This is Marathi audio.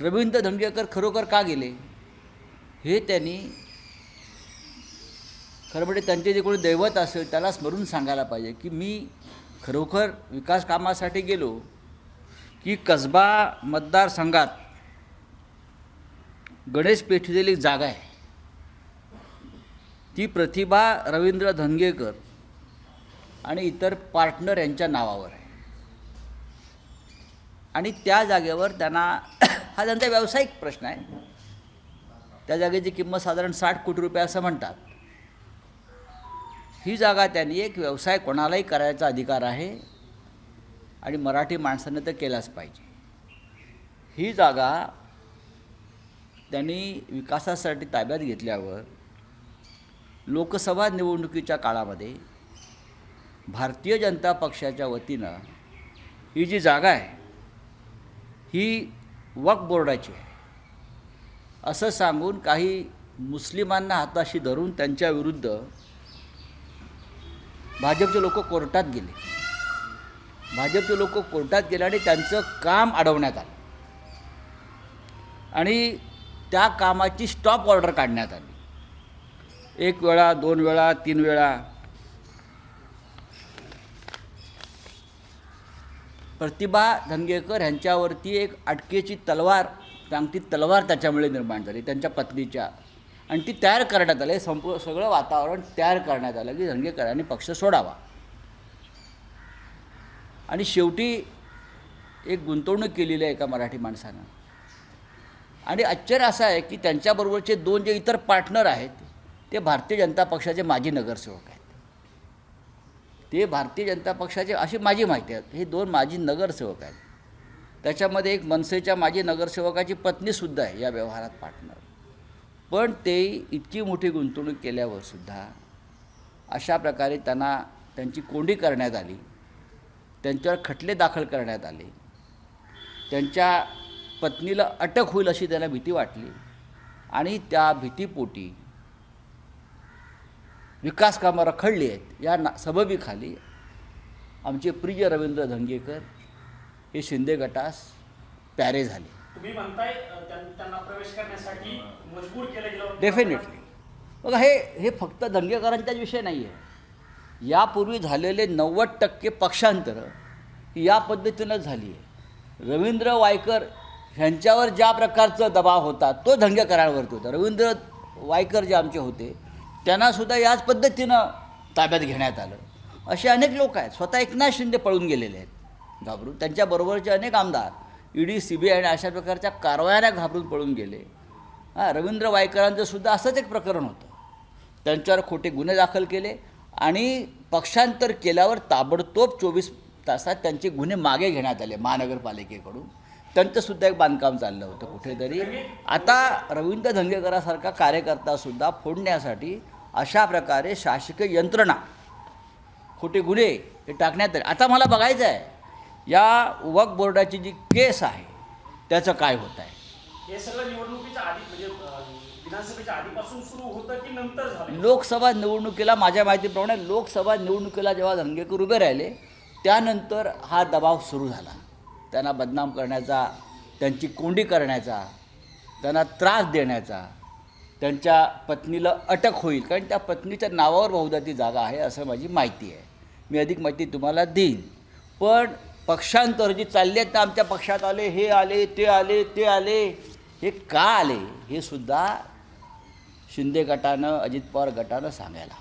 रवींद्र धंगेकर खरोखर का गेले? हे त्यांनी खरं म्हणजे त्यांचे जे कोणी दैवत असेल त्याला स्मरून सांगायला पाहिजे की मी खरोखर विकास कामासाठी गेलो की कसबा मतदारसंघात गणेश पेठीतील एक जागा आहे. ती प्रतिभा रवींद्र धनगेकर आणि इतर पार्टनर यांच्या नावावर आहे. आणि त्या जागेवर त्यांना हा त्यांचा व्यावसायिक प्रश्न आहे. त्या जागेची किंमत साधारण साठ कोटी रुपये असं म्हणतात. ही जागा त्यांनी एक व्यवसाय कोणालाही करायचा अधिकार आहे आणि मराठी माणसानं तर केलाच पाहिजे. ही जागा त्यांनी विकासासाठी ताब्यात घेतल्यावर लोकसभा निवडणुकीच्या काळामध्ये भारतीय जनता पक्षाच्या वतीनं ही जी जागा आहे ही वक्फ बोर्डाची आहे. असं सांगून काही मुस्लिमांना हाताशी धरून त्यांच्या विरुद्ध भाजपचे लोक कोर्टात गेले. भाजपचे लोक कोर्टात गेले आणि त्यांचं काम अडवण्यात आलं. आणि त्या कामाची स्टॉप ऑर्डर काढण्यात आली. एक वेळा दोन वेळा तीन वेळा प्रतिभा धनगेकर ह्यांच्यावरती एक अटकेची तलवार टांगती तलवार त्याच्यामुळे निर्माण झाली त्यांच्या पत्नीच्या. आणि ती तयार करण्यात आली संपू सगळं वातावरण तयार करण्यात आलं की धनगेकरांनी पक्ष सोडावा. आणि शेवटी एक गुंतवणूक केलेली आहे एका मराठी माणसानं. आणि आश्चर्य असं आहे की त्यांच्याबरोबरचे दोन जे इतर पार्टनर आहेत ते भारतीय जनता पक्षाचे माजी नगरसेवक आहेत. ते भारतीय जनता पक्षाचे अशी माझी माहिती आहे. हे दोन माजी नगरसेवक आहेत. त्याच्यामध्ये एक मनसेच्या माजी नगरसेवकाची पत्नीसुद्धा आहे या व्यवहारात पार्टनर पण ते इतकी मोठी गुंतवणूक केल्यावर सुद्धा अशा प्रकारे त्यांना त्यांची कोंडी करण्यात आली. त्यांच्यावर खटले दाखल करण्यात आले. त्यांच्या पत्नीला अटक होईल अशी त्यांना भीती वाटली. आणि त्या भीतीपोटी विकास कामं रखडली आहेत. या ना सबबीखाली आमचे प्रिय रवींद्र धंगेकर हे शिंदे गटास प्यारे झाले. तुम्ही म्हणताय त्यांना प्रवेश करण्यासाठी मजबूर केलं गेलं डेफिनेटली बघा हे हे फक्त दंगेकरांचाच विषय नाही आहे यापूर्वी झालेले नव्वद टक्के पक्षांतरं या पद्धतीनं झाली आहे रवींद्र वायकर ह्यांच्यावर ज्या प्रकारचा दबाव होता तो दंगेकरांवरती होता. रवींद्र वायकर जे आमचे होते त्यांनासुद्धा याच पद्धतीनं ताब्यात घेण्यात आलं. असे अनेक लोक आहेत. स्वतः एकनाथ शिंदे पळून गेलेले आहेत. घाबरून. त्यांच्याबरोबरचे अनेक आमदार ईडी सी बी आय आणि अशा प्रकारच्या कारवायांना घाबरून पळून गेले. हां रवींद्र वायकरांचं सुद्धा असंच एक प्रकरण होतं. त्यांच्यावर खोटे गुन्हे दाखल केले आणि पक्षांतर केल्यावर ताबडतोब चोवीस तासात त्यांचे गुन्हे मागे घेण्यात आले महानगरपालिकेकडून. त्यांचंसुद्धा एक बांधकाम चाललं होतं कुठेतरी. आता रवींद्र धंगेकरासारखा कार्यकर्तासुद्धा फोडण्यासाठी अशा प्रकारे शासकीय यंत्रणा खोटे गुन्हे हे टाकण्यात आले. आता मला बघायचं आहे या वक्फ बोर्डाची जी केस आहे त्याचं काय होत आहे? हे सगळं निवडणुकीच्या आधी म्हणजे विधानसभेच्या आधीपासून सुरू होतं की नंतर झालं? लोकसभा निवडणुकीला माझ्या माहितीप्रमाणे लोकसभा निवडणुकीला जेव्हा धनगेकर उभे राहिले त्यानंतर हा दबाव सुरू झाला. त्यांना बदनाम करण्याचा त्यांची कोंडी करण्याचा त्यांना त्रास देण्याचा त्यांच्या पत्नीला अटक होईल. कारण त्या पत्नीच्या नावावर बहुधा ती जागा आहे असं माझी माहिती आहे. मी अधिक माहिती तुम्हाला देईन. पण पक्षांतर जी चालली आहेत ना आमच्या पक्षात आले हे आले ते आले ते आले हे का आले? हे सुद्धा शिंदे गटानं अजित पवार गटानं सांगायला